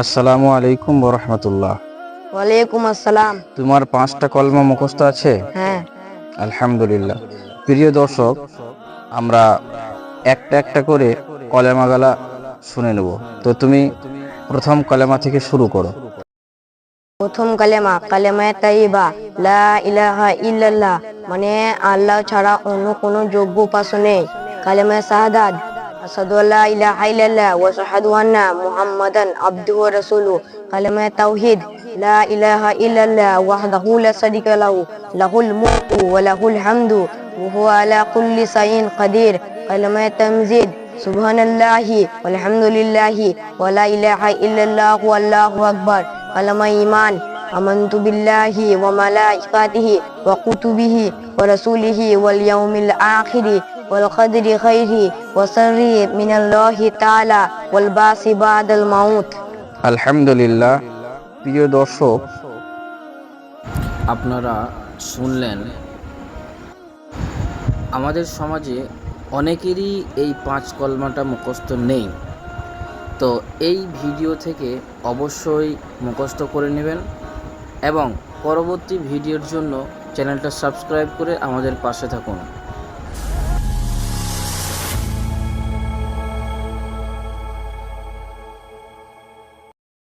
আসসালামু আলাইকুম বরহমতুল্লাহ ওয়ালাইকুম আসসালাম। তোমার পাঁচটা কলমা মুখস্থ আছে? হ্যাঁ। আলহামদুলিল্লাহ। প্রিয় দর্শক আমরা একটা একটা করে কলেমাগালা শুনে নেব। তো তুমি প্রথম কলেমা থেকে শুরু করো। প্রথম কালেমা কালেমায়ে তাইবা লা ইলাহা ইল্লাল্লাহ মানে আল্লাহ ছাড়া অন্য কোনো যোগ্য উপাস্য নেই। কালেমায়ে শাহাদাত أشهد أن لا إله إلا الله وأشهد أن محمدا عبده ورسوله. كلمة توحيد. لا إله إلا الله وحده لا شريك له. له الملك وله الحمد. وهو على كل شيء قدير. كلمة تمجيد. سبحان الله والحمد لله. ولا إله إلا الله والله أكبر. كلمة إيمان. آمنت بالله وملائكته وكتبه ورسوله واليوم الآخر. কদরি খাইরি ওয়া শাররি মিনাল্লাহি তাআলা ওয়াল বাসি বাদাল মাউত আলহামদুলিল্লাহ প্রিয় দর্শক। আপনারা শুনলেন আমাদের সমাজে অনেকেরই এই পাঁচ কলমাটা মুখস্থ নেই। তো এই ভিডিও থেকে অবশ্যই মুখস্থ করে নেবেন এবং পরবর্তী ভিডিওর জন্য চ্যানেলটা সাবস্ক্রাইব করে আমাদের পাশে থাকুন।